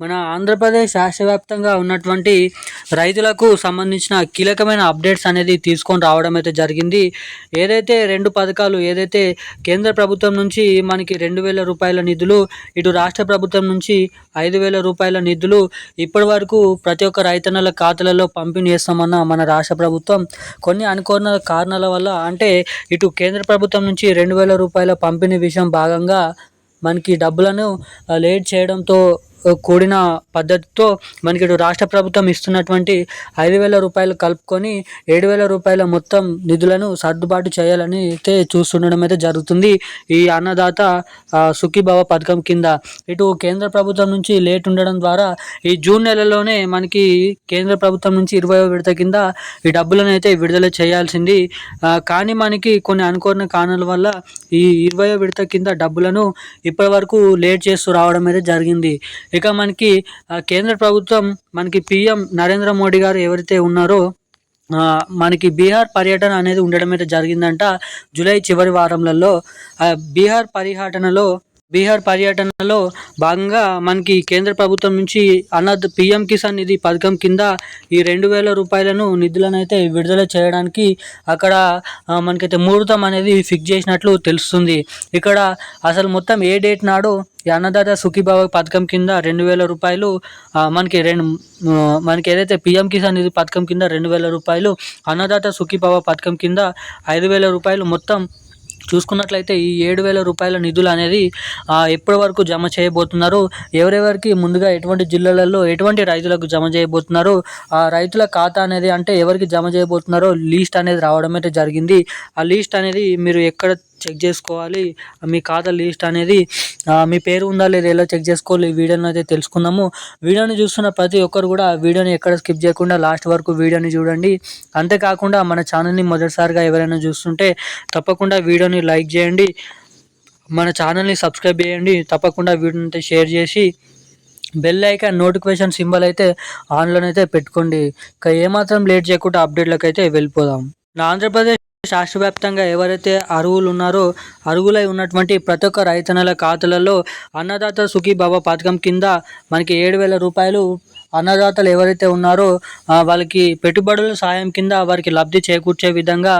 మన ఆంధ్రప్రదేశ్ రాష్ట్ర వ్యాప్తంగా ఉన్నటువంటి రైతులకు సంబంధించిన కీలకమైన అప్డేట్స్ అనేది తీసుకొని రావడం అయితే జరిగింది. ఏదైతే రెండు పథకాలు ఏదైతే కేంద్ర ప్రభుత్వం నుంచి మనకి రెండు వేల రూపాయల నిధులు ఇటు రాష్ట్ర ప్రభుత్వం నుంచి ఐదు వేల రూపాయల నిధులు ఇప్పటి వరకు ప్రతి ఒక్క రైతన్నల ఖాతాలలో పంపిణీ చేస్తామన్న మన రాష్ట్ర ప్రభుత్వం కొన్ని అనుకోని కారణాల వల్ల అంటే ఇటు కేంద్ర ప్రభుత్వం నుంచి రెండు వేల రూపాయల పంపిణీ విషయం భాగంగా మనకి డబ్బులను లేట్ చేయడంతో కూడిన పద్ధతితో మనకి ఇటు రాష్ట్ర ప్రభుత్వం ఇస్తున్నటువంటి ఐదు వేల రూపాయలు కలుపుకొని ఏడు వేల రూపాయల మొత్తం నిధులను సర్దుబాటు చేయాలని అయితే చూస్తుండడం అయితే జరుగుతుంది. ఈ అన్నదాత సుఖీభావ పథకం కింద. ఇటు కేంద్ర ప్రభుత్వం నుంచి లేట్ ఉండడం ద్వారా ఈ జూన్ నెలలోనే మనకి కేంద్ర ప్రభుత్వం నుంచి ఇరవై విడత కింద ఈ డబ్బులను అయితే విడుదల చేయాల్సింది. కానీ మనకి కొన్ని అనుకోని కారణాల వల్ల ఈ ఇరవై విడత కింద డబ్బులను ఇప్పటి వరకు లేట్ చేస్తూ రావడం అయితే జరిగింది. ఇక మనకి కేంద్ర ప్రభుత్వం మనకి పిఎం నరేంద్ర మోడీ గారు ఎవరైతే ఉన్నారో మనకి బీహార్ పర్యటన అనేది ఉండడం అయితే జరిగిందంట. జూలై చివరి వారంలలో బీహార్ పర్యటనలో బీహార్ పర్యటనలో భాగంగా మనకి కేంద్ర ప్రభుత్వం నుంచి అన్నద్ పిఎం కిసాన్ నిధి పథకం కింద ఈ రెండు వేల రూపాయలను నిధులను అయితే విడుదల చేయడానికి అక్కడ మనకైతే ముహూర్తం అనేది ఫిక్స్ చేసినట్లు తెలుస్తుంది. ఇక్కడ అసలు మొత్తం ఏ డేట్ నాడు ఈ అన్నదాత సుఖీభావ పథకం కింద రెండు వేల రూపాయలు మనకి రెండు మనకి ఏదైతే పిఎం కిసాన్ నిధి పథకం కింద రెండు వేల రూపాయలు అన్నదాత సుఖీభావ పథకం కింద ఐదు వేల రూపాయలు మొత్తం చూసుకున్నట్లయితే ఈ ఏడు వేల రూపాయల నిధులు అనేది ఎప్పటి వరకు జమ చేయబోతున్నారు? ఎవరెవరికి ముందుగా ఎటువంటి జిల్లాలలో ఎటువంటి రైతులకు జమ చేయబోతున్నారు? ఆ రైతుల ఖాతా అనేది అంటే ఎవరికి జమ చేయబోతున్నారో లీస్ట్ అనేది రావడం అయితే జరిగింది. ఆ లీస్ట్ అనేది మీరు ఎక్కడ చెక్ చేసుకోవాలి. మీ ఖాతా లిస్ట్ అనేది మీ పేరు ఉందా లేదా ఎలా చెక్ చేసుకోవాలి ఈ వీడియోని అయితే తెలుసుకుందాము. వీడియోని చూస్తున్న ప్రతి ఒక్కరు కూడా వీడియోని ఎక్కడ స్కిప్ చేయకుండా లాస్ట్ వరకు వీడియోని చూడండి. అంతేకాకుండా మన ఛానల్ని మొదటిసారిగా ఎవరైనా చూస్తుంటే తప్పకుండా వీడియోని లైక్ చేయండి. మన ఛానల్ని సబ్స్క్రైబ్ చేయండి. తప్పకుండా వీడియోని షేర్ చేసి బెల్ ఐకాన్ నోటిఫికేషన్ సింబల్ అయితే ఆన్లోనైతే పెట్టుకోండి. ఇంకా ఏమాత్రం లేట్ చేయకుండా అప్డేట్లకు అయితే వెళ్ళిపోదాం. నా ఆంధ్రప్రదేశ్ రాష్ట్ర వ్యాప్తంగా ఎవరైతే అరువులు ఉన్నారో అరుగులై ఉన్నటువంటి ప్రతి ఒక్క రైతన్నల ఖాతాలలో అన్నదాత సుఖీభావ పథకం కింద మనకి ఏడు వేల రూపాయలు అన్నదాతలు ఎవరైతే ఉన్నారో వాళ్ళకి పెట్టుబడుల సాయం కింద వారికి లబ్ధి చేకూర్చే విధంగా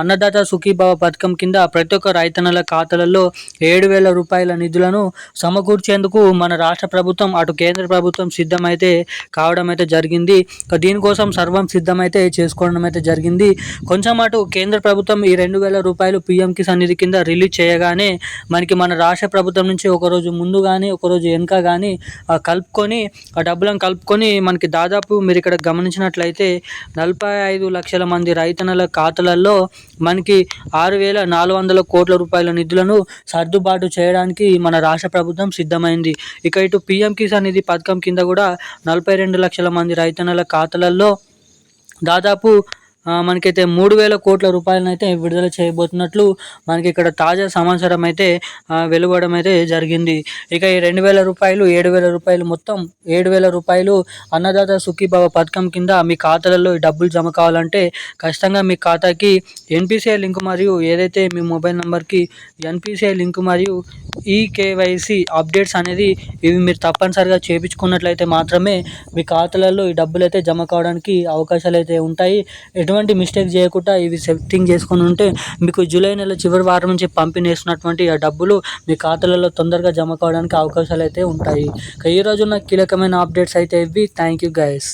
అన్నదాత సుఖీభావ పథకం కింద ప్రతి ఒక్క రైతన్నల ఖాతాలలో ఏడు వేల రూపాయల నిధులను సమకూర్చేందుకు మన రాష్ట్ర ప్రభుత్వం అటు కేంద్ర ప్రభుత్వం సిద్ధమైతే కావడం అయితే జరిగింది. దీనికోసం సర్వం సిద్ధమైతే చేసుకోవడం అయితే జరిగింది. కొంచెం అటు కేంద్ర ప్రభుత్వం ఈ రెండు వేల రూపాయలు పిఎం కిసాన్ నిధి కింద రిలీజ్ చేయగానే మనకి మన రాష్ట్ర ప్రభుత్వం నుంచి ఒకరోజు ముందు కానీ ఒకరోజు వెనుక కానీ కలుపుకొని ఆ డబ్బులను కలుపుకొని మనకి దాదాపు మీరు ఇక్కడ గమనించినట్లయితే నలభై ఐదు లక్షల మంది రైతన్నల ఖాతాలలో మనకి ఆరు వేల నాలుగు వందల కోట్ల రూపాయల నిధులను సర్దుబాటు చేయడానికి మన రాష్ట్ర ప్రభుత్వం సిద్ధమైంది. ఇక ఇటు పిఎం కిసాన్ నిధి పథకం కింద కూడా నలభై రెండు లక్షల మంది రైతన్నల ఖాతాలలో దాదాపు మనకైతే మూడు వేల కోట్ల రూపాయలను అయితే విడుదల చేయబోతున్నట్లు మనకి ఇక్కడ తాజా సమాచారం అయితే వెలువడం అయితే జరిగింది. ఇక ఈ రెండు వేల రూపాయలు ఏడు వేల రూపాయలు మొత్తం ఏడు వేల రూపాయలు అన్నదాత సుఖీభావ పథకం కింద మీ ఖాతాలలో డబ్బులు జమ కావాలంటే ఖచ్చితంగా మీ ఖాతాకి ఎన్పిసిఐ లింక్ మరియు ఏదైతే మీ మొబైల్ నెంబర్కి ఎన్పిసిఐ లింక్ మరియు ఈ కేవైసి అప్డేట్స్ అనేది ఇవి మీరు తప్పనిసరిగా చేయించుకున్నట్లయితే మాత్రమే మీ ఖాతాలలో ఈ డబ్బులు అయితే జమ కావడానికి అవకాశాలు అయితే ఉంటాయి. ఎటువంటి ఎటువంటి మిస్టేక్ చేయకుండా ఇవి సెట్టింగ్ చేసుకొని ఉంటే మీకు జూలై నెల చివరి వారం నుంచి పంపిణీ చేస్తున్నటువంటి ఆ డబ్బులు మీ ఖాతాలలో తొందరగా జమ కావడానికి అవకాశాలు అయితే ఉంటాయి ఈ రోజున కీలకమైన అప్డేట్స్ అయితే ఇవి. Thank you guys